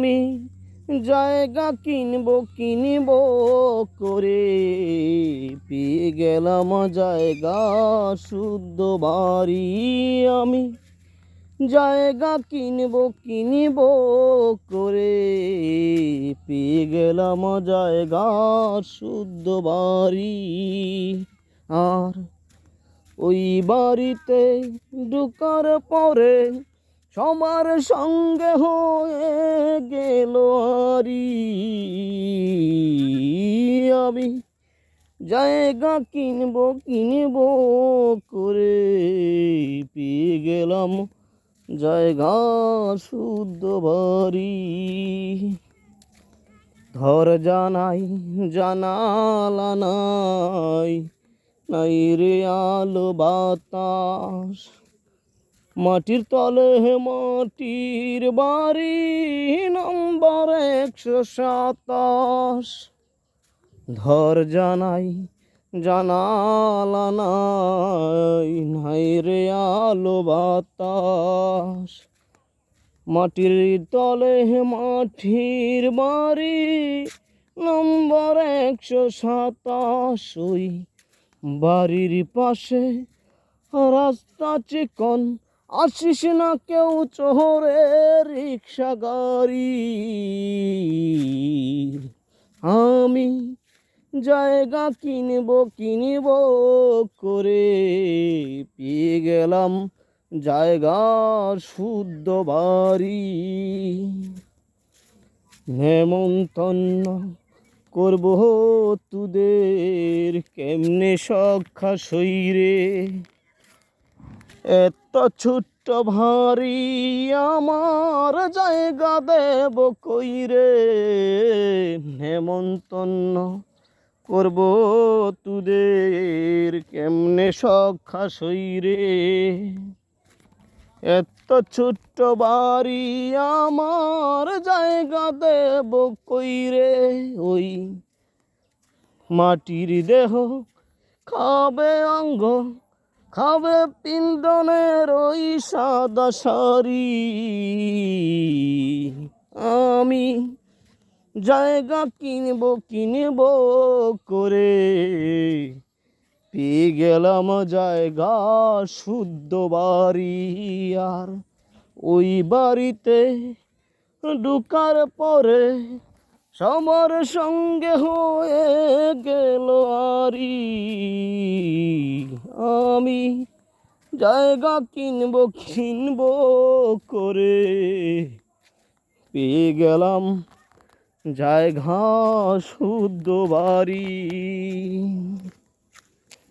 আমি জায়গা কিনবো কিনবো করে। পেয়ে গেলাম জায়গা, শুদ্ধ বাড়ি আমি। জায়গা কিনবো কিনবো করে। পেয়ে গেলাম জায়গা, শুদ্ধ বাড়ি। আর ওই বাড়িতে ঢুকার পরে সবার সঙ্গে হয়ে গেল আমি জায়গা কিনবো কিনবো করে পেয়ে গেলাম জায়গা শুদ্ধ বাড়ি। ধর জানাই, জানালা নাই নাই রে আলো বাতাস। মাটির তলে হে মাটির বাড়ি, নম্বর একশো সাতাশ। ধর জানাই, জানালা নাই নাই রে আলো বাতাস। মাটির তলে হে মাটির বাড়ি, নম্বর একশো সাতাশ। ওই বাড়ির পাশে রাস্তা চিকন আসিস না কেউ চোরে রিক্সা গাড়ি। আমি জায়গা কিনবো কিনবো করে পেয়ে গেলাম জায়গা শুদ্ধ বাড়ি। নেমন্তন্ন করব তুদের কেমনে সখা সইরে এত ছোট্ট ভারী আমার জায়গা দেব কইরে নেমন্তন্ন করব তুদের কেমনে সখা সইরে এত ছোট্ট বাড়ি আমার জায়গা দেব কইরে ওই মাটির দেহ খাবে অঙ্গ খাবে পিন্দনের ওই সাদা সারি আমি জায়গা কিনবো কিনবো করে পেয়ে গেলাম জায়গা, শুদ্ধ বাড়ি। আর ওই বাড়িতে ঢুকার পরে সবার সঙ্গে হয়ে গেল আরি। আমি জায়গা কিনবো কিনবো করে। পেয়ে গেলাম জায়গা শুদ্ধ বাড়ি।